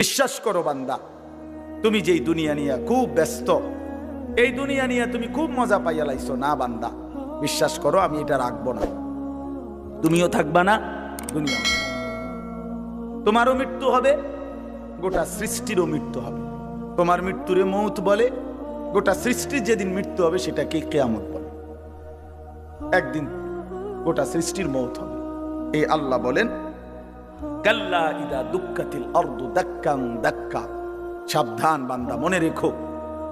বিশ্বাস করো বান্দা, তুমি যেই দুনিয়া নিয়ে খুব ব্যস্ত, এই দুনিয়া নিয়ে তুমি খুব মজা পাইয়া লাইছো, না বান্দা, বিশ্বাস করো আমি এটা রাখব না। তুমিও থাকবা না দুনিয়া তোমারও মৃত্যু হবে, গোটা সৃষ্টিরও মৃত্যু হবে। তোমার মৃত্যুরে মৌত বলে, গোটা সৃষ্টির যেদিন মৃত্যু হবে সেটাকে কেয়ামত বলে। একদিন গোটা সৃষ্টির মৌত হবে। এই আল্লাহ বলেন কাল্লা ইদা দুঃখাতিল অর্ধ দাক্কাং দাক্কা। সাবধান বান্দা, মনে রেখো,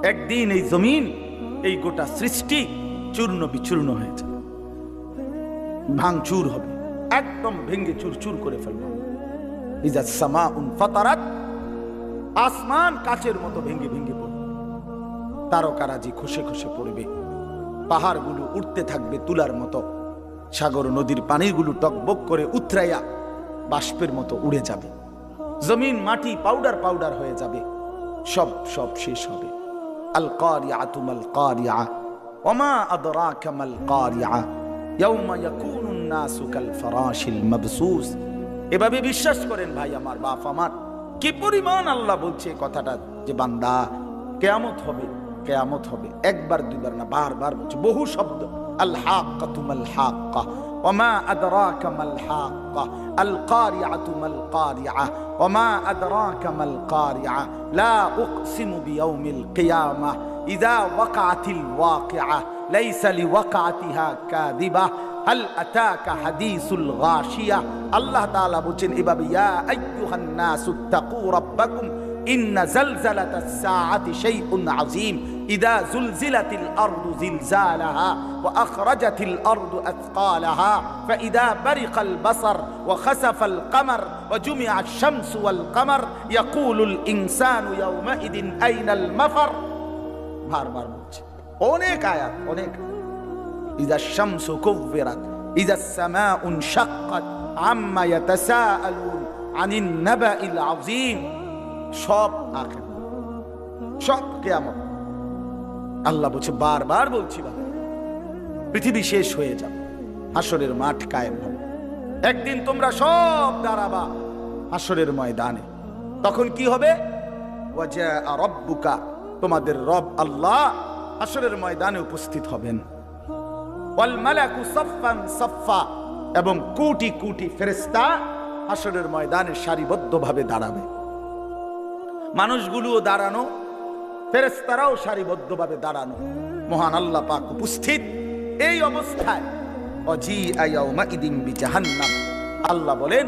একদিন এই জমিন, এই গোটা সৃষ্টি চূর্ণ বিচূর্ণ হয়ে যাবে। ভাঙচুর হবে, একদম চুরচুর করে ফেলবে। সামা উন আসমান কাচের মতো ভেঙ্গে ভেঙ্গে পড়বে। তারকারাজি খসে খসে পড়বে। পাহাড়গুলো উঠতে থাকবে তুলার মতো। সাগর নদীর পানিগুলো টকবক করে উতরাইয়া বাষ্পের মতো উড়ে যাবে। জমিন, মাটি পাউডার পাউডার হয়ে যাবে। সব সব শেষ হবে। আল কারিয়া তুমাল কারিয়া। ওমা আদরাকা মাল কারিয়া। ইয়াউমা ইয়াকুনুন নাসু কাল ফারাশিল মাবসুস। এভাবে বিশ্বাস করেন ভাই আমার বাপ আমার। কি পরিমাণ আল্লাহ বলছে কথাটা যে বান্দা কেয়ামত হবে কেয়ামত হবে। একবার, দুইবার না, বারবার বলছে। বহু শব্দ। আল হাক্কা তুমাল হাক্কা। وما أدراك ما الحاقة؟ القارعة ما القارعة؟ وما أدراك ما القارعة؟ لا أقسم بيوم القيامة. إذا وقعت الواقعة ليس لوقعتها كاذبة. هل أتاك حديث الغاشية؟ الله تعالى بوچن إباب يا أيها الناس اتقوا ربكم إن زلزلة الساعة شيء عظيم. إذا زلزلت الأرض زلزالها وأخرجت الأرض أثقالها فإذا برق البصر وخسف القمر وجمع الشمس والقمر يقول الإنسان يومئذ أين المفر বারবার বলছে অনেক আয়াত অনেক إذا الشمس كفرت إذا السماء انشقت عما يتساءلون عن النبأ العظيم সব আখের সব কেয়ামত আল্লাহ বলছে, বারবার বলছি বাবা, পৃথিবী শেষ হয়ে যাবে হাসরের মাঠ কায়েম হবে। একদিন তোমরা সব দাঁড়াবা হাসরের ময়দানে। তখন কি হবে? রব্বুকা, তোমাদের রব আল্লাহ হাসরের ময়দানে উপস্থিত হবেন। এবং কোটি কোটি ফেরেশতা হাসরের ময়দানে সারিবদ্ধভাবে দাঁড়াবে। মানুষগুলোও দাঁড়ানো ফেরেস্তারাও সারিবদ্ধভাবে দাঁড়ানো। মহান আল্লাহ পাক উপস্থিত। এই অবস্থায় অজি আয়াউমা ইদিন বি জাহান্নাম আল্লাহ বলেন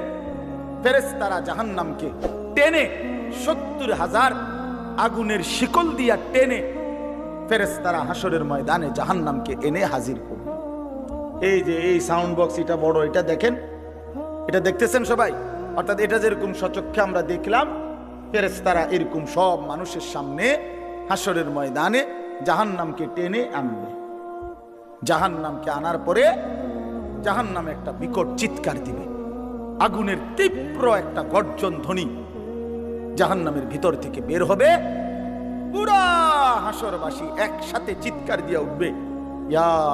ফেরেস্তারা জাহান্নামকে টেনে সত্তর হাজার আগুনের শিকল দিয়া টেনে ফেরেস্তারা হাসরের ময়দানে জাহান্নামকে এনে হাজির করবে এই যে এই সাউন্ড বক্স, এটা বড়, এটা দেখেন? এটা দেখতেছেন সবাই? অর্থাৎ এটা যেরকম সচক্ষে আমরা দেখলাম ফেরেস্তারা এরকম সব মানুষের সামনে হাসরের ময়দানে জাহান্নামকে টেনে আনবে। জাহান্নামকে আনার পরে জাহান্নাম একটা বিকট চিৎকার দিবে। আগুনের তীব্র একটা গর্জন ধ্বনি জাহান্নামের ভিতর থেকে বের হবে। পুরা হাসরবাসী একসাথে চিৎকার দিয়ে উঠবে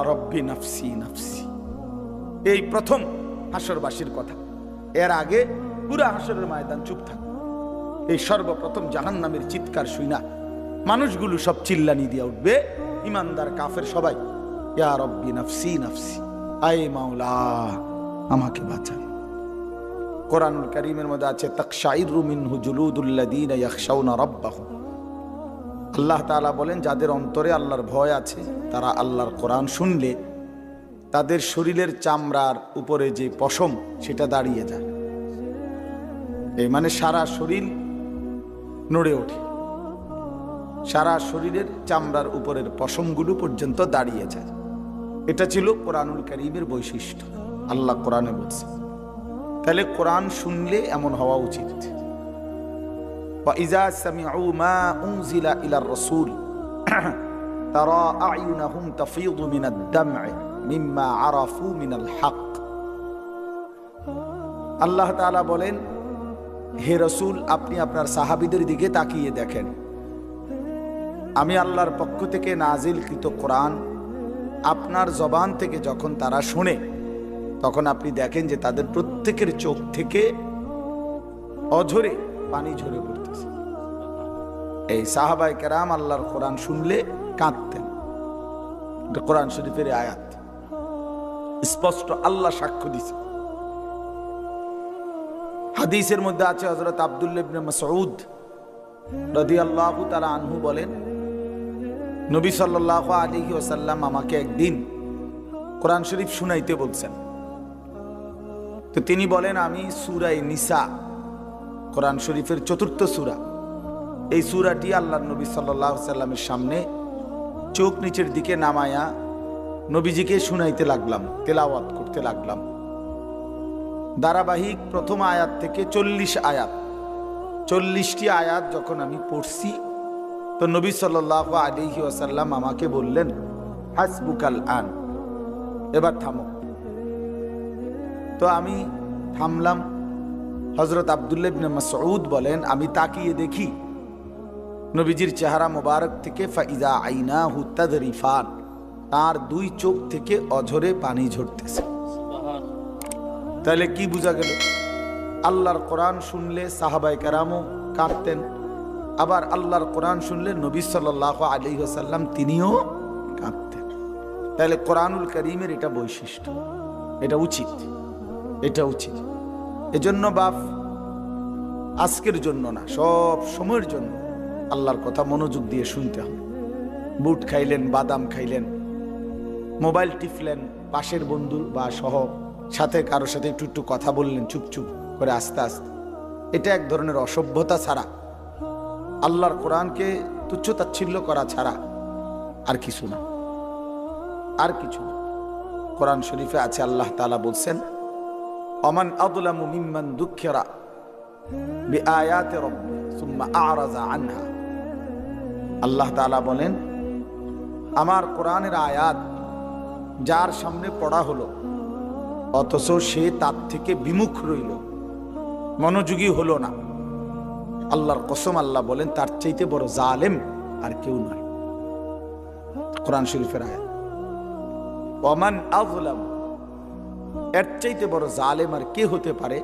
রব্বি নাফসি নাফসি। এই প্রথম হাসরবাসীর কথা। এর আগে পুরা হাসরের ময়দান চুপ থাকবে। এই সর্বপ্রথম জাহান নামের চিৎকার শুই না মানুষগুলো সব চিল্লানি দিয়ে উঠবে। ইমানদার কাফের সবাই রব্বি নাফসি নাফসি, আয় মাওলা, আমাকে বাঁচান। কোরআনুল করিমের মধ্যে আছে, তাকশাইরু মিনহু জুলুদুল্লাযীনা ইয়াখশাউনা রাব্বাহুম। আল্লাহ তাআলা বলেন, যাদের অন্তরে আল্লাহর ভয় আছে, তারা আল্লাহর কোরআন শুনলে তাদের শরীরের চামড়ার উপরে যে পশম, সেটা দাঁড়িয়ে যায়। এই মানে সারা শরীর নড়ে ওঠে। সারা শরীরের চামড়ার উপরের পশমগুলো পর্যন্ত দাঁড়িয়ে যায় এটা ছিল কোরআনুল করিমের বৈশিষ্ট্য আল্লাহ কোরআনে বলছে তাহলে কোরআন শুনলে এমন হওয়া উচিত وإذا سمعوا ما أنزل إلى الرسول ترى أعينهم تفيض من الدمع مما عرفوا من الحق আল্লাহ তাআলা বলেন হে রসুল আপনি আপনার সাহাবিদের দিকে তাকিয়ে দেখেন আমি আল্লাহর পক্ষ থেকে নাজিলকৃত কোরআন আপনার জবান থেকে যখন তারা শুনে, তখন আপনি দেখেন যে তাদের প্রত্যেকের চোখ থেকে অঝরে পানি ঝরে পড়তেছে। এই সাহাবাই কেরাম আল্লাহর কোরআন শুনলে কাঁদতেন। কোরআন শরীফের আয়াত। স্পষ্ট আল্লাহ সাক্ষ্য দিছে। হাদিসের মধ্যে আছে হজরত আব্দুল্লাহ ইবনে মাসউদ রাদিয়াল্লাহু তাআলা আনহু বলেন নবী সাল্লাল্লাহু আলাইহি ওয়াসাল্লাম আমাকে একদিন কোরআন শরীফ শুনাইতে বলছেন। তো তিনি বলেন, আমি সূরায়ে নিসা, কোরআন শরীফের চতুর্থ সূরা। এই সুরাটি আল্লাহর নবী আলাইহি সাল্লামের সামনে চোখ নিচের দিকে নামায়া নবীজিকে শুনাইতে লাগলাম, তেলাওয়াত করতে লাগলাম। ধারাবাহিক প্রথম আয়াত থেকে চল্লিশ আয়াত, চল্লিশটি আয়াত যখন আমি পড়ছি তো নবী সাল্লাহ আলিহি ওয়াসাল্লাম আমাকে বললেন, হাসবুকাল আন। এবার থামো। তো আমি থামলাম। হজরত আবদুল্লাহ ইবনে মাসউদ বলেন, আমি তাকিয়ে দেখি নবীজির চেহারা মোবারক থেকে ফাইজা আইনা হুত্তাদরিফান তার দুই চোখ থেকে অঝরে পানি ঝরতেছে। তাহলে কি বোঝা গেল? আল্লাহর কোরআন শুনলে সাহাবাই কারামও কাঁদতেন আবার আল্লাহর কোরআন শুনলে নবী সাল্লাহ আলী সাল্লাম তিনিও কাঁদতেন। তাহলে কোরআনুল করিমের এটা বৈশিষ্ট্য, এটা উচিত এটা উচিত। এজন্য বাপ, আজকের জন্য না, সব সময়ের জন্য আল্লাহর কথা মনোযোগ দিয়ে শুনতে হবে। বুট খাইলেন, বাদাম খাইলেন, মোবাইল টিপলেন, পাশের বন্ধু বা সহ সাথে কারোর সাথে একটু একটু কথা বললেন চুপ চুপ করে আস্তে আস্তে। এটা এক ধরনের অসভ্যতা ছাড়া আল্লাহর কোরআনকে তুচ্ছ তাচ্ছিল্য করা ছাড়া আর কিছু না। আর কিছু না। কোরআন শরীফে আছে, আল্লাহ তালা বলছেন, অমান আদুলামু মিম্মান দুঃখেরা আল্লাহ বলেন, আমার কোরআনের আয়াত যার সামনে পড়া হলো, অথচ সে তার থেকে বিমুখ রইল, মনোযোগী হলো না। আল্লাহর কসম আল্লাহ বলেন, তার চাইতে বড় জালেম আর কেউ নয় কোরআন শরীফের আয়াত। ওমান আজলাম এর চাইতে বড় জালেম আর কে হতে পারে?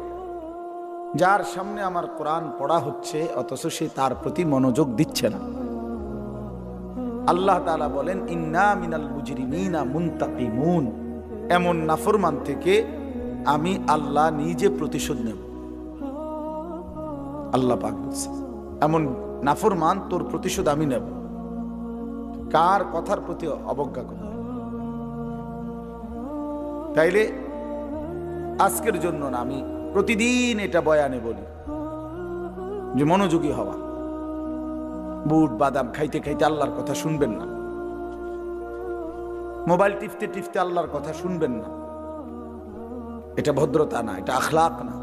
যার সামনে আমার কোরআন পড়া হচ্ছে, অথচ সে তার প্রতি মনোযোগ দিচ্ছে না। আল্লাহ বলেন, ইন্না এমন নাফরমান থেকে আমি আল্লাহ নিজে প্রতিশোধ নেব। আল্লাহ পাক বলছে, এমন নাফরমান তোর প্রতিশোধ আমি নেব। কার কথার প্রতি অবজ্ঞা করবে তাইলে আজকের জন্য না, আমি প্রতিদিন এটা বয়ানে বলি, যে মনোযোগী হওয়া। বুট, বাদাম খাইতে খাইতে আল্লাহর কথা শুনবেন না। মোবাইল টিপতে টিপতে আল্লাহর কথা শুনবেন না। এটা ভদ্রতা না, এটা আখলাক না।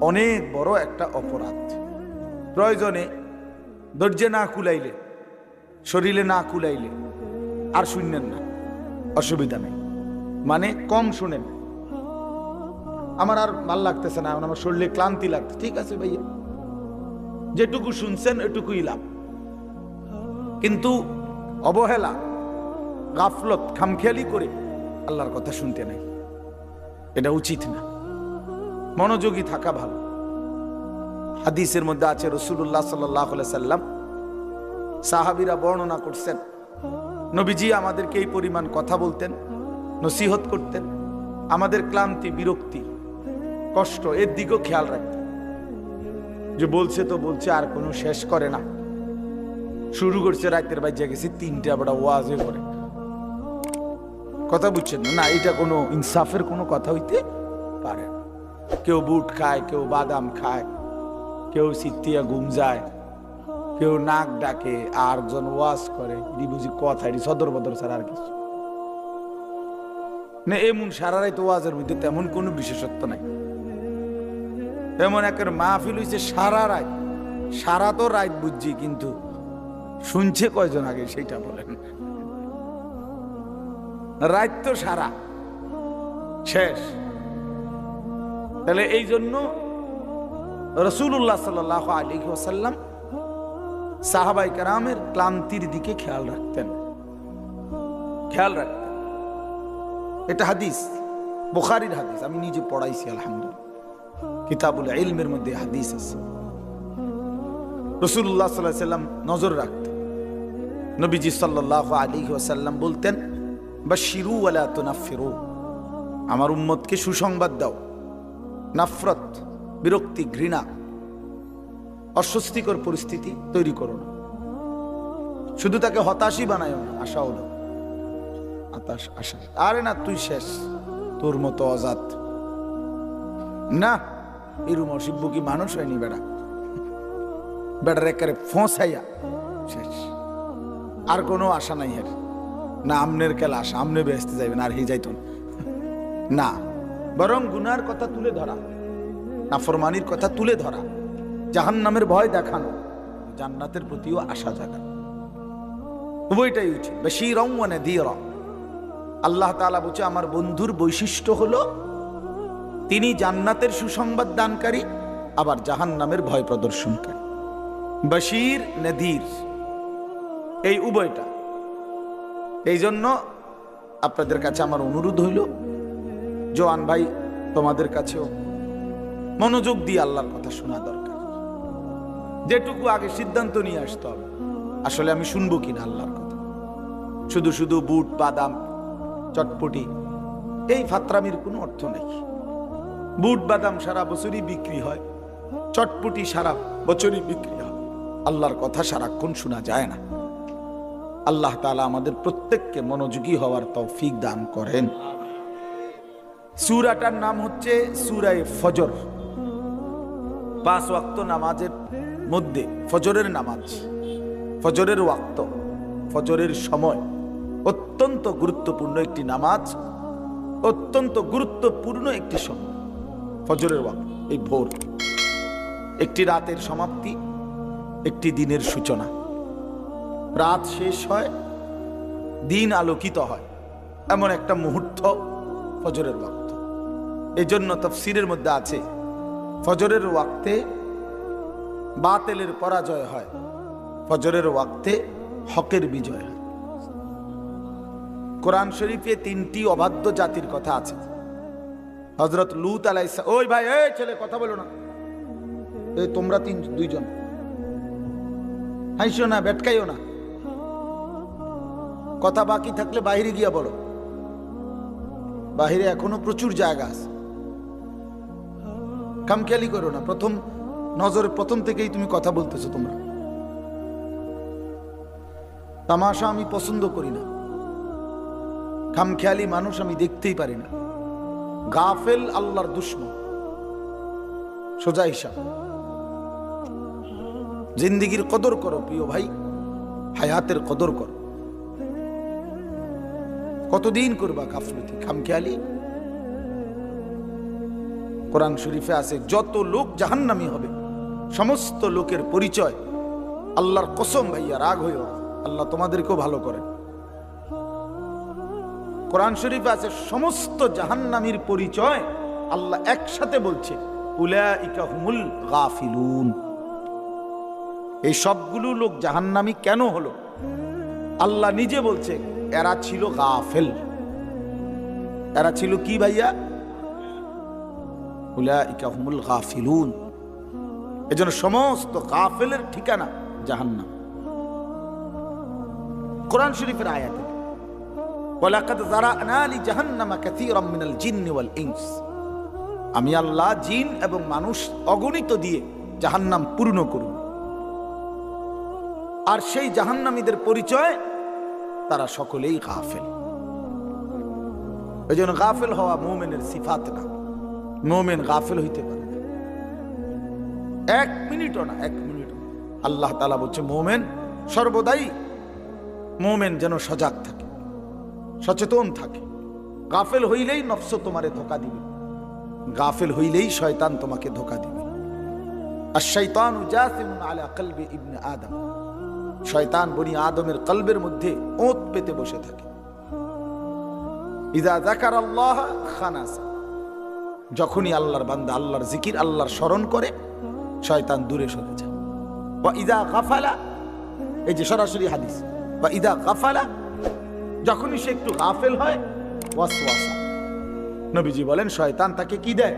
অনেক বড় একটা অপরাধ। প্রয়োজনে ধৈর্যে না কুলাইলে, শরীরে না কুলাইলে আর শুনলেন না, অসুবিধা নেই। মানে কম শুনেন। আমার আর ভালো লাগতেছে না, আমার শরীরে ক্লান্তি লাগছে। ঠিক আছে ভাইয়া, যেটুকু শুনছেন এটুকুই লাভ। কিন্তু অবহেলা, গাফলত, খামখেয়ালি করে আল্লাহর কথা শুনতে নাই। এটা উচিত না। মনোযোগী থাকা ভালো। হাদিসের মধ্যে আছে রসুল্লাহ সাল্লাহ সাল্লাম সাহাবিরা বর্ণনা করছেন, নবীজি আমাদেরকে এই পরিমাণ কথা বলতেন, নসিহত করতেন, আমাদের ক্লান্তি, বিরক্তি, কষ্ট এর দিকেও খেয়াল রাখতেন। যে বলছে তো বলছে, আর কোনো শেষ করে না। শুরু করছে রাতের বাজে, গেছে তিনটা, বড় ওয়াজে করে কথা বুঝছেন না? এটা কোনো ইনসাফের কোনো কথা হইতে পারে কেউ বুট খায়, কেউ বাদাম খায়, কেউ সিত্তিয়া ঘুম যায়, কেউ নাক ডাকে আর একজন ওয়াজ করে এটি বুঝি কথা এটি সদর বদর ছাড়া আর কিছু। না, এমন সারা রাত ওয়াজের মধ্যে তেমন কোনো বিশেষত্ব নাই। এমন একের মাহফিল হইছে সারা রাত। সারা তো রাত বুঝছি, কিন্তু শুনছে কয়জন আগে সেটা বলেন। রাত তো সারা। শেষ। তাহলে এই জন্য রসুল্লাহ সাল আলী ওসাল্লাম সাহাবাই কারামের ক্লান্তির দিকে খেয়াল রাখতেন। খেয়াল রাখতেন। এটা হাদিস, বুখারির হাদিস, আমি নিজে পড়াইছি, আলহামদুলিল্লাহ। কিতাবুল ইলমের মধ্যে হাদিস আছে। রসুল্লাহ সাল্লাহ সাল্লাম নজর রাখতেন। নবীজি সাল্লাহ আলী ওয়াসাল্লাম বলতেন বা শিরু আলা তো নাফিরু আমার উম্মতকে সুসংবাদ দাও। নাফরত, বিরক্তি, ঘৃণা, অস্বস্তিকর পরিস্থিতি তৈরি করো না। শুধু তাকে হতাশই বানায় না আশা হলো হতাশ আশা। আরে না, তুই শেষ। তোর মতো অজাত। না এরম অসিব্য কি মানুষ হয়নি, বেড়া? বেড়ার একেবারে ফোঁসাইয়া। শেষ। আর কোনো আশা নাই এর। না, আমনের খেলা আশা। আমনে বেসতে যাইবেন আর হে যাইতুন না। বরং গুনার কথা তুলে ধরা, নাফরমানির কথা তুলে ধরা জাহান নামের ভয় দেখানো, জান্নাতের প্রতিও আশা জাগানো। উভয়টাই উচিত বেশি রং মানে দিয়ে রং আল্লাহ তালা বলছে, আমার বন্ধুর বৈশিষ্ট্য হল, তিনি জান্নাতের সুসংবাদ দানকারী, আবার জাহান নামের ভয় প্রদর্শনকারী। বশির নদীর এই উভয়টা। এই জন্য আপনাদের কাছে আমার অনুরোধ হইল জোয়ান ভাই, তোমাদের কাছেও মনোযোগ দিয়ে আল্লাহর কথা শোনা দরকার। যেটুকু আগে সিদ্ধান্ত নিয়ে আসতে হবে, আসলে আমি শুনব কিনা আল্লাহর কথা। শুধু শুধু বুট, বাদাম, চটপটি, এই ফাত্রামির কোনো অর্থ নেই। বুট, বাদাম সারা বছরই বিক্রি হয়, চটপটি সারা বছরই বিক্রি হয়। আল্লাহর কথা সারাক্ষণ শোনা যায় না। আল্লাহ তালা আমাদের প্রত্যেককে মনোযোগী হওয়ার তৌফিক দান করেন। সূরাটার নাম হচ্ছে সূরায়ে ফজর। পাঁচ ওয়াক্ত নামাজের মধ্যে, ফজরের নামাজ, ফজরের ওয়াক্ত, ফজরের সময় অত্যন্ত গুরুত্বপূর্ণ একটি নামাজ, অত্যন্ত গুরুত্বপূর্ণ একটি সময়, ফজরের ওয়াক্ত, এই ভোর। একটি রাতের সমাপ্তি, একটি দিনের সূচনা। রাত শেষ হয়, দিন আলোকিত হয়, এমন একটা মুহূর্ত ফজরের ওয়াক্ত। এই জন্য তফসিরের মধ্যে আছে, ফজরের ওয়াক্তে বাতেলের পরাজয় হয়, ফজরের ওয়াক্তে হকের বিজয় হয়। কোরআন শরীফে তিনটি অবাধ্য জাতির কথা আছে। হজরত লুত আলাইসা ওই ভাই, এই ছেলে, কথা বলো না। এই তোমরা তিন, দুইজন। হাইসো না বেটকাইও না। কথা বাকি থাকলে বাইরে গিয়া বলো। বাহিরে এখনও প্রচুর জায়গা আছে। কামখেয়ালি করো না। প্রথম নজরে প্রথম থেকেই তুমি কথা বলতেছো তোমরা। তামাশা আমি পছন্দ করি না। খামখেয়ালি মানুষ আমি দেখতেই পারি না। গাফেল আল্লাহর দুশ্মন। সোজা হিসাব। জিন্দিগির কদর করো প্রিয় ভাই। হায়াতের কদর করো। কতদিন করবা গাফলতি? খামখেয়ালি কোরআন শরীফে আছে, যত লোক জাহান্নামি হবে, সমস্ত লোকের পরিচয়, আল্লাহর কসম ভাইয়া, রাগ হইও। আল্লাহ তোমাদেরকেও ভালো করেন। কোরআন শরীফে আছে, সমস্ত জাহান্নামীর পরিচয় আল্লাহ একসাথে বলছে গাফিলুন। এই সবগুলো লোক জাহান্নামী কেন হলো? আল্লাহ নিজে বলছে, এরা ছিল গাফেল। এরা ছিল কি ভাইয়া? এজন্য সমস্ত গাফেলের ঠিকানা কোরআন শরীফের আয়াতে ওয়ালাকাদ যারানা জাহান্নামা কাসীরাম মিনাল ওয়াল ইনস। আমি আল্লাহ জিন এবং মানুষ অগণিত দিয়ে জাহান্নাম পূর্ণ করুন। আর সেই জাহান্নামীদের পরিচয় তারা সকলেই গাফেল। এই জন্য গাফেল হওয়া মোমেনের সিফাত না। মোমেন গাফেল হইতে পারে এক মিনিটও না, এক মিনিটও। আল্লাহ তালা বলছে, মোমেন সর্বদাই, মোমেন যেন সজাগ থাকে, সচেতন থাকে। গাফেল হইলেই নফস তোমারে ধোকা দিবে। গাফেল হইলেই শয়তান তোমাকে ধোকা দিবে। আর শৈতান আলা কলবে ইবনে আদম। শয়তান বনি আদমের কলবের মধ্যে ওত পেতে বসে থাকে। ইদা জাকার আল্লাহ খানাসা। যখনই আল্লাহর বান্দা আল্লাহর জিকির, আল্লাহর স্মরণ করে, শয়তান দূরে সরে যায়। বা ইদা গাফালা, এই যে সরাসরি হাদিস বা ইদা গাফালা, যখনই সে একটু গাফেল হয়, ওয়াসওয়াসা। নবীজি বলেন, শয়তান তাকে কি দেয়?